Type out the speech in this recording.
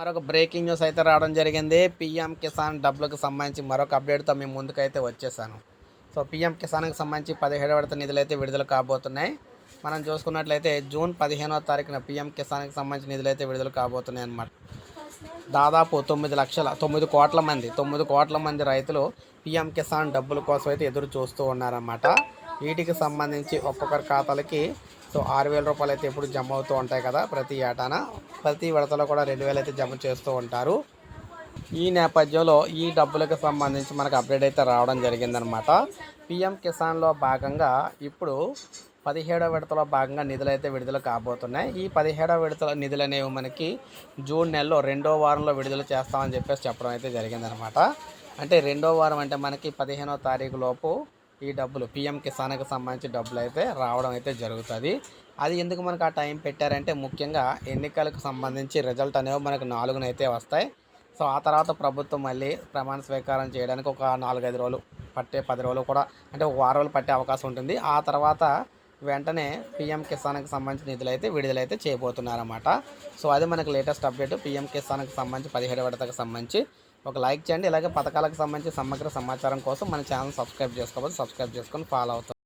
మరొక breaking news అయితే రావడం జరిగింది. పిఎం కిసాన్ డబ్బులకు సంబంధించి మరొక అప్డేట్తో మేము ముందుకైతే వచ్చేసాను. సో పిఎం కిసాన్కి సంబంధించి పదిహేడు విడత నిధులు అయితే విడుదల కాబోతున్నాయి. మనం చూసుకున్నట్లయితే జూన్ పదిహేనో తారీఖున పిఎం కిసాన్కి సంబంధించి నిధులు అయితే విడుదల కాబోతున్నాయి అన్నమాట. దాదాపు తొమ్మిది లక్షల తొమ్మిది కోట్ల మంది తొమ్మిది కోట్ల మంది రైతులు పిఎం కిసాన్ డబ్బుల కోసం అయితే ఎదురు చూస్తూ ఉన్నారన్నమాట. వీటికి సంబంధించి ఒక్కొక్కరి ఖాతాలకి సో ఆరు వేల రూపాయలు అయితే ఎప్పుడు జమ అవుతూ ఉంటాయి కదా ప్రతి ఏటాన. ప్రతి విడతలో కూడా రెండు వేలు అయితే జమ చేస్తూ ఉంటారు. ఈ నేపథ్యంలో ఈ డబ్బులకు సంబంధించి మనకు అప్డేట్ అయితే రావడం జరిగిందనమాట. పిఎం కిసాన్లో భాగంగా ఇప్పుడు పదిహేడవ విడతలో భాగంగా నిధులు అయితే విడుదల కాబోతున్నాయి. ఈ పదిహేడవ విడతల నిధులు అనేవి మనకి జూన్ నెలలో రెండో వారంలో విడుదల చేస్తామని చెప్పేసి చెప్పడం అయితే జరిగిందనమాట. అంటే రెండో వారం అంటే మనకి పదిహేనో తారీఖు లోపు ఈ డబ్బులు. పిఎం కిసాన్కి సంబంధించి డబ్బులు అయితే రావడం అయితే జరుగుతుంది. అది ఎందుకు మనకు ఆ టైం పెట్టారంటే ముఖ్యంగా ఎన్నికలకు సంబంధించి రిజల్ట్ అనేవి మనకు నాలుగునైతే వస్తాయి. సో ఆ తర్వాత ప్రభుత్వం మళ్ళీ ప్రమాణ స్వీకారం చేయడానికి ఒక నాలుగైదు రోజులు పట్టే పది రోజులు కూడా అంటే ఒక వారం రోజులు పట్టే అవకాశం ఉంటుంది. ఆ తర్వాత వెంటనే పిఎం కిసాన్కి సంబంధించిన నిధులు అయితే విడుదలైతే చేయబోతున్నారన్నమాట. సో అది మనకు లేటెస్ట్ అప్డేట్. పిఎం కిసాన్కి సంబంధించి పదిహేడు విడతకు సంబంధించి ఒక లైక్ చేయండి. ఇలాగే పథకాలకు సంబంధించి సమగ్ర సమాచారం కోసం మన ఛానల్ సబ్స్క్రైబ్ చేసుకోవాలి సబ్స్క్రైబ్ చేసుకొని ఫాలో అవుతాం